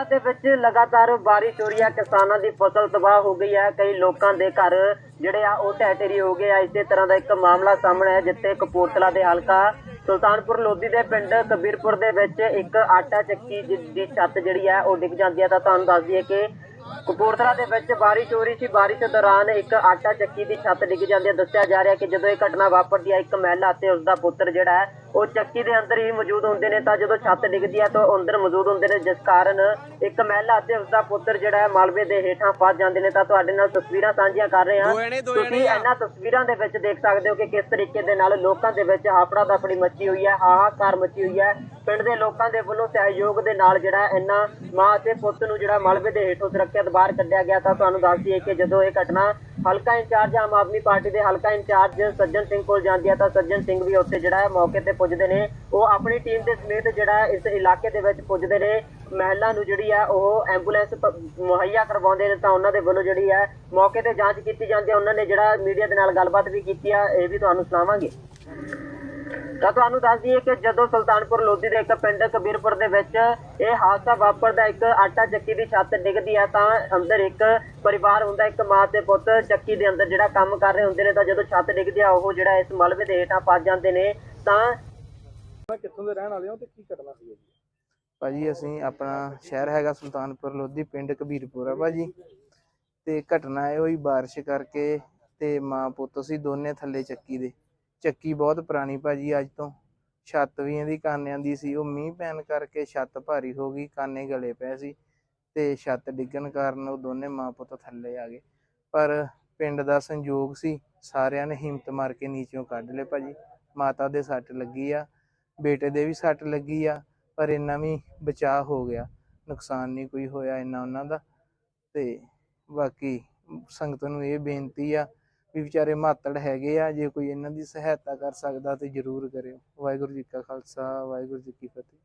ਕਪੂਰਥਲਾ ਦੇ ਵਿੱਚ ਲਗਾਤਾਰ ਬਾਰਿਸ਼ ਹੋ ਰਹੀ ਹੈ। ਕਿਸਾਨਾਂ ਦੀ ਫਸਲ ਤਬਾਹ ਹੋ ਗਈ ਹੈ। ਕਈ ਲੋਕਾਂ ਦੇ ਘਰ ਜਿਹੜੇ ਆ, ਉਹ ਢਹਿ ਢੇਰੀ ਹੋ ਗਏ ਆ। ਇਸੇ ਤਰ੍ਹਾਂ ਦਾ ਇੱਕ ਮਾਮਲਾ ਸਾਹਮਣੇ ਹੈ ਜਿੱਥੇ ਕਪੂਰਥਲਾ ਦੇ ਹਲਕਾ ਸੁਲਤਾਨਪੁਰ ਲੋਧੀ ਦੇ ਪਿੰਡ ਕਬੀਰਪੁਰ ਦੇ ਵਿੱਚ ਇੱਕ ਆਟਾ ਚੱਕੀ ਜਿ- ਦੀ ਛੱਤ ਜਿਹੜੀ ਹੈ, ਉਹ ਡਿੱਗ ਜਾਂਦੀ ਹੈ। ਤਾਂ ਤੁਹਾਨੂੰ ਦੱਸ ਦਈਏ ਕਿ ਕਪੂਰਥਲਾ ਦੇ ਵਿੱਚ ਬਾਰਿਸ਼ ਹੋ ਰਹੀ ਸੀ। ਬਾਰਿਸ਼ ਦੌਰਾਨ ਇੱਕ ਆਟਾ ਚੱਕੀ ਦੀ ਛੱਤ ਡਿੱਗ ਜਾਂਦੀ ਹੈ। ਦੱਸਿਆ ਜਾ ਰਿਹਾ ਕਿ ਜਦੋਂ ਇਹ ਘਟਨਾ ਵਾਪਰਦੀ ਹੈ, ਇੱਕ ਮਹਿਲਾ ਅਤੇ ਉਸ ਦਾ ਪੁੱਤਰ ਜਿਹੜਾ ਹੈ ਉਹ ਚੱਕੀ ਦੇ ਅੰਦਰ ਹੀ ਮੌਜੂਦ ਹੁੰਦੇ ਨੇ ਤਾਂ ਜਦੋਂ ਛੱਤ ਡਿੱਗਦੀ ਹੈ ਤਾਂ ਉਹ ਅੰਦਰ ਮੌਜੂਦ ਹੁੰਦੇ ਨੇ ਜਿਸ ਕਾਰਨ ਇੱਕ ਮਹਿਲਾ ਅਤੇ ਉਸ ਦਾ ਪੁੱਤਰ ਜਿਹੜਾ ਹੈ ਮਲਬੇ ਦੇ ਹੇਠਾਂ ਫਸ ਜਾਂਦੇ ਨੇ ਤਾਂ ਤੁਹਾਡੇ ਨਾਲ ਤਸਵੀਰਾਂ ਸਾਂਝੀਆਂ ਕਰ ਰਹੇ ਹਾਂ। ਤੁਸੀਂ ਇਹਨਾਂ ਤਸਵੀਰਾਂ ਦੇ ਵਿੱਚ ਦੇਖ ਸਕਦੇ ਹੋ ਕਿ ਕਿਸ ਤਰੀਕੇ ਦੇ ਨਾਲ ਲੋਕਾਂ ਦੇ ਵਿੱਚ ਹਾਪੜਾ ਦਫੜੀ ਮੱਚੀ ਹੋਈ ਹੈ ਹਾਹਾਕਾਰ ਮੱਚੀ ਹੋਈ ਹੈ। ਪਿੰਡ ਦੇ ਲੋਕਾਂ ਦੇ ਵੱਲੋਂ ਸਹਿਯੋਗ ਦੇ ਨਾਲ ਜਿਹੜਾ ਇਹਨਾਂ ਮਾਂ ਅਤੇ ਪੁੱਤ ਨੂੰ ਜਿਹੜਾ ਮਲਬੇ ਦੇ ਹੇਠੋਂ ਸੁਰੱਖਿਅਤ ਬਾਹਰ ਕੱਢਿਆ ਗਿਆ ਤਾਂ ਤੁਹਾਨੂੰ ਦੱਸ ਦਈਏ ਕਿ ਜਦੋਂ ਇਹ ਘਟਨਾ ਹਲਕਾ ਇੰਚਾਰਜ ਆਮ ਆਦਮੀ ਪਾਰਟੀ ਦੇ ਹਲਕਾ ਇੰਚਾਰਜ ਸੱਜਣ ਸਿੰਘ ਕੋਲ ਜਾਂਦੀ ਹੈ ਤਾਂ ਸੱਜਣ ਸਿੰਘ ਵੀ ਉੱਥੇ ਜਿਹੜਾ ਹੈ ਮੌਕੇ ਤੇ ਪੁੱਜਦੇ ਨੇ। ਉਹ ਆਪਣੀ ਟੀਮ ਦੇ ਸਮੇਤ ਜਿਹੜਾ ਇਸ ਇਲਾਕੇ ਦੇ ਵਿੱਚ ਪੁੱਜਦੇ ਨੇ। ਮਹਿਲਾ ਨੂੰ ਜਿਹੜੀ ਹੈ ਉਹ ਐਂਬੂਲੈਂਸ ਮੁਹੱਈਆ ਕਰਵਾਉਂਦੇ ਨੇ ਤਾਂ ਉਹਨਾਂ ਦੇ ਵੱਲੋਂ ਜਿਹੜੀ ਹੈ ਮੌਕੇ ਤੇ ਜਾਂਚ ਕੀਤੀ ਜਾਂਦੀ ਹੈ। ਉਹਨਾਂ ਨੇ ਜਿਹੜਾ ਮੀਡੀਆ ਦੇ ਨਾਲ ਗੱਲਬਾਤ ਵੀ ਕੀਤੀ ਆ ਇਹ ਵੀ ਤੁਹਾਨੂੰ ਸੁਣਾਵਾਂਗੇ। ਤਾਂ ਤੁਹਾਨੂੰ ਦੱਸ ਦਈਏ ਕਿ ਜਦੋਂ ਸੁਲਤਾਨਪੁਰ ਲੋਧੀ ਦੇ ਇੱਕ ਪਿੰਡ ਕਬੀਰਪੁਰ ਦੇ ਵਿੱਚ ਇਹ ਹਾਦਸਾ ਵਾਪਰਦਾ ਇੱਕ ਆਟਾ ਚੱਕੀ ਦੀ ਛੱਤ ਡਿੱਗਦੀ ਹੈ ਤਾਂ ਅੰਦਰ ਇੱਕ ਪਰਿਵਾਰ ਹੁੰਦਾ ਇੱਕ ਮਾਂ ਤੇ ਪੁੱਤ ਚੱਕੀ ਦੇ ਅੰਦਰ ਜਿਹੜਾ ਕੰਮ ਕਰ ਰਹੇ ਹੁੰਦੇ ਨੇ ਤਾਂ ਜਦੋਂ ਛੱਤ ਡਿੱਗਦੀ ਆ ਉਹ ਜਿਹੜਾ ਇਸ ਮਲਬੇ ਦੇ ਹੇਠਾਂ ਫਸ ਜਾਂਦੇ ਨੇ ਤਾਂ ਕਿੱਥੋਂ ਦੇ ਰਹਿਣ ਵਾਲੇ ਹੋ ਤੇ ਕੀ ਘਟਨਾ ਸੀ? ਜੀ ਭਾਜੀ ਅਸੀਂ ਆਪਣਾ ਸ਼ਹਿਰ ਹੈਗਾ ਸੁਲਤਾਨਪੁਰ ਲੋਧੀ ਪਿੰਡ ਕਬੀਰਪੁਰ ਆ ਭਾਜੀ। ਤੇ ਘਟਨਾ ਇਹ ਹੋਈ ਬਾਰਿਸ਼ ਕਰਕੇ ਤੇ ਮਾਂ ਪੁੱਤ ਸੀ ਦੋਨੇ ਥੱਲੇ ਚੱਕੀ ਦੇ। ਚੱਕੀ ਬਹੁਤ ਪੁਰਾਣੀ ਭਾਜੀ, ਅੱਜ ਤੋਂ ਛੱਤ ਵੀ ਇਹਦੀ ਕਾਨਿਆਂ ਦੀ ਸੀ, ਉਹ ਮੀਂਹ ਪੈਣ ਕਰਕੇ ਛੱਤ ਭਾਰੀ ਹੋ ਗਈ, ਕਾਨੇ ਗਲੇ ਪਏ ਸੀ ਤੇ ਛੱਤ ਡਿੱਗਣ ਕਾਰਨ ਉਹ ਦੋਨੇ ਮਾਂ ਪੁੱਤ ਥੱਲੇ ਆ ਗਏ। ਪਰ ਪਿੰਡ ਦਾ ਸੰਯੋਗ ਸੀ, ਸਾਰਿਆਂ ਨੇ ਹਿੰਮਤ ਮਾਰ ਕੇ ਨੀਚੋਂ ਕੱਢ ਲਏ ਭਾਜੀ, ਮਾਤਾ ਦੇ ਸੱਟ ਲੱਗੀ ਆ, ਬੇਟੇ ਦੇ ਵੀ ਸੱਟ ਲੱਗੀ ਆ, ਪਰ ਇੰਨਾ ਵੀ ਬਚਾਅ ਹੋ ਗਿਆ, ਨੁਕਸਾਨ ਨਹੀਂ ਕੋਈ ਹੋਇਆ ਇੰਨਾ ਉਹਨਾਂ ਦਾ ਤੇ ਬਾਕੀ ਸੰਗਤ ਨੂੰ ਇਹ ਬੇਨਤੀ ਆ ਵੀ ਵਿਚਾਰੇ ਮਾਤੜ ਹੈਗੇ ਆ, ਜੇ ਕੋਈ ਇਹਨਾਂ ਦੀ ਸਹਾਇਤਾ ਕਰ ਸਕਦਾ ਤੇ ਜਰੂਰ ਕਰਿਓ। ਵਾਹਿਗੁਰੂ ਜੀ ਕਾ ਖਾਲਸਾ, ਵਾਹਿਗੁਰੂ ਜੀ ਕੀ ਫਤਿਹ।